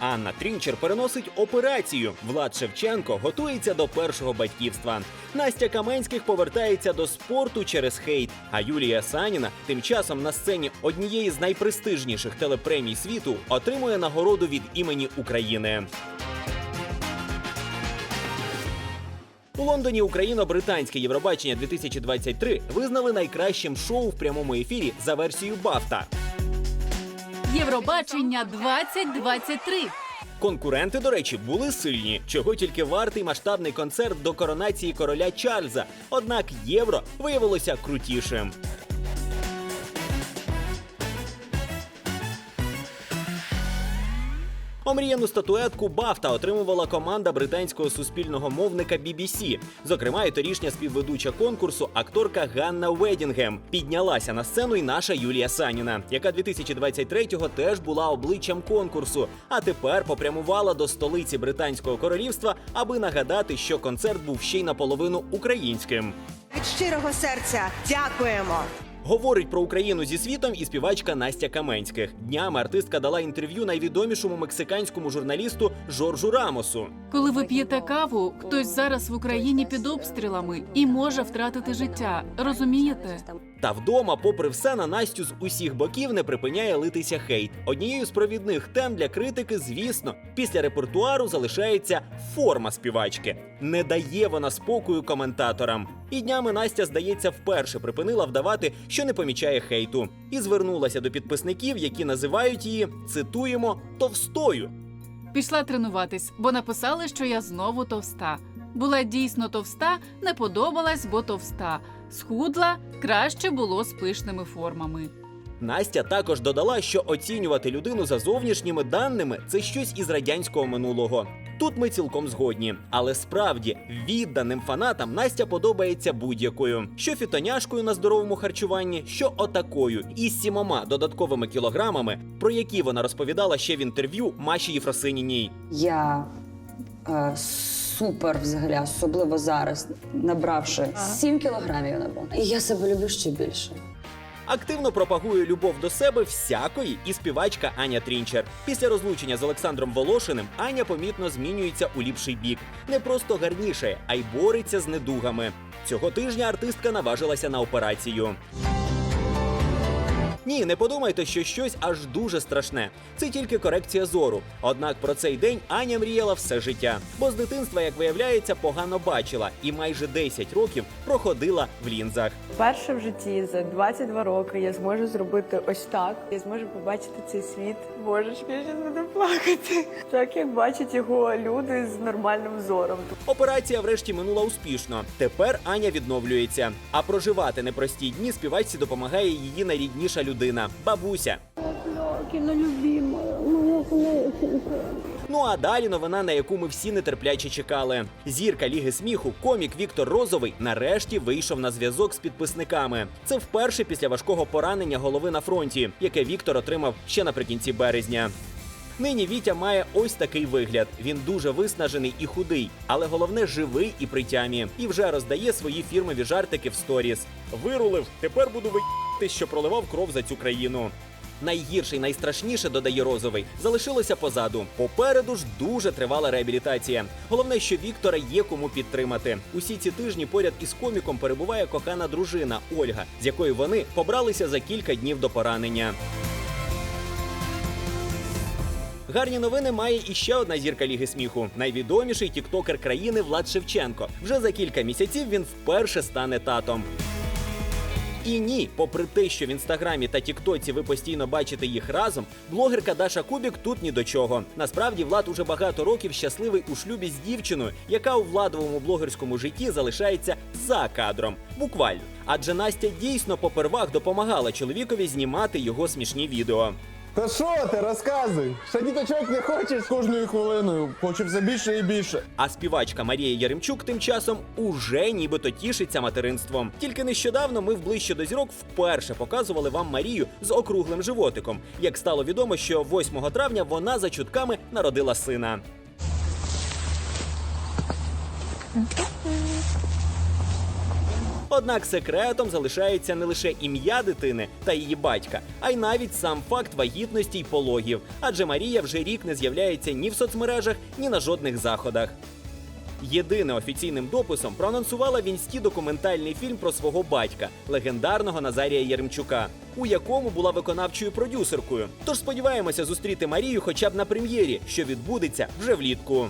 Анна Трінчер переносить операцію. Влад Шевченко готується до першого батьківства. Настя Каменських повертається до спорту через хейт. А Юлія Саніна тим часом на сцені однієї з найпрестижніших телепремій світу отримує нагороду від імені України. У Лондоні україно-британське Євробачення 2023 визнали найкращим шоу в прямому ефірі за версією Бафта. Євробачення 2023. Конкуренти, до речі, були сильні, чого тільки вартий масштабний концерт до коронації короля Чарльза. Однак євро виявилося крутішим. Омріяну статуетку Бафта отримувала команда британського суспільного мовника BBC. Зокрема, і торішня співведуча конкурсу акторка Ганна Ведінгем. Піднялася на сцену і наша Юлія Саніна, яка 2023-го теж була обличчям конкурсу. А тепер попрямувала до столиці британського королівства, аби нагадати, що концерт був ще й наполовину українським. Від щирого серця дякуємо. Говорить про Україну зі світом і співачка Настя Каменських. Днями артистка дала інтерв'ю найвідомішому мексиканському журналісту Жоржу Рамосу. Коли ви п'єте каву, хтось зараз в Україні під обстрілами і може втратити життя. Розумієте? Та вдома, попри все, на Настю з усіх боків не припиняє литися хейт. Однією з провідних тем для критики, звісно, після репертуару залишається форма співачки. Не дає вона спокою коментаторам. І днями Настя, здається, вперше припинила вдавати, що не помічає хейту, і звернулася до підписників, які називають її цитуємо товстою. Пішла тренуватись, бо написали, що я знову товста. Була дійсно товста, не подобалась, бо товста. Схудла краще було з пишними формами. Настя також додала, що оцінювати людину за зовнішніми даними це щось із радянського минулого. Тут ми цілком згодні, але справді відданим фанатам Настя подобається будь-якою, що фітоняшкою на здоровому харчуванні, що отакою, із сімома додатковими кілограмами, про які вона розповідала ще в інтерв'ю Маші Єфросиніній. Я е, супер взагалі, особливо зараз, набравши 7 кілограмів я набрала. І я себе люблю ще більше. Активно пропагує любов до себе всякої і співачка Аня Трінчер. Після розлучення з Олександром Волошиним Аня помітно змінюється у ліпший бік. Не просто гарніше, а й бореться з недугами. Цього тижня артистка наважилася на операцію. Ні, не подумайте, що щось аж дуже страшне. Це тільки корекція зору. Однак про цей день Аня мріяла все життя, бо з дитинства, як виявляється, погано бачила і майже 10 років проходила в лінзах. Вперше в житті за 22 роки я зможу зробити ось так. Я зможу побачити цей світ. Божечки, я зараз буду плакати. Так як бачать його люди з нормальним зором. Операція врешті минула успішно. Тепер Аня відновлюється. А проживати непрості дні співачці допомагає її найрідніша людина бабуся. Ну а далі новина, на яку ми всі нетерпляче чекали. Зірка Ліги сміху, комік Віктор Розовий, нарешті вийшов на зв'язок з підписниками. Це вперше після важкого поранення голови на фронті, яке Віктор отримав ще наприкінці березня. Нині Вітя має ось такий вигляд. Він дуже виснажений і худий, але головне живий і при тямі. І вже роздає свої фірмові жартики в сторіс. Вирулив, тепер буду виїти, що проливав кров за цю країну. Найгірше й найстрашніше, додає Розовий, залишилося позаду. Попереду ж дуже тривала реабілітація. Головне, що Віктора є кому підтримати. Усі ці тижні поряд із коміком перебуває кохана дружина Ольга, з якою вони побралися за кілька днів до поранення. Гарні новини має і ще одна зірка Ліги сміху. Найвідоміший тіктокер країни Влад Шевченко. Вже за кілька місяців він вперше стане татом. І ні, попри те, що в інстаграмі та тіктоці ви постійно бачите їх разом, блогерка Даша Кубік тут ні до чого. Насправді Влад уже багато років щасливий у шлюбі з дівчиною, яка у владовому блогерському житті залишається за кадром. Буквально. Адже Настя дійсно попервах допомагала чоловікові знімати його смішні відео. Та що ти, розказуй? Ще діточок не хочеш з кожною хвилиною. Хочу все більше і більше. А співачка Марія Яремчук тим часом уже нібито тішиться материнством. Тільки нещодавно ми в ближче до зірок вперше показували вам Марію з округлим животиком. Як стало відомо, що 8 травня вона за чутками народила сина. Однак секретом залишається не лише ім'я дитини та її батька, а й навіть сам факт вагітності й пологів. Адже Марія вже рік не з'являється ні в соцмережах, ні на жодних заходах. Єдине офіційним дописом проанонсувала в інсті документальний фільм про свого батька, легендарного Назарія Єремчука, у якому була виконавчою продюсеркою. Тож сподіваємося зустріти Марію хоча б на прем'єрі, що відбудеться вже влітку.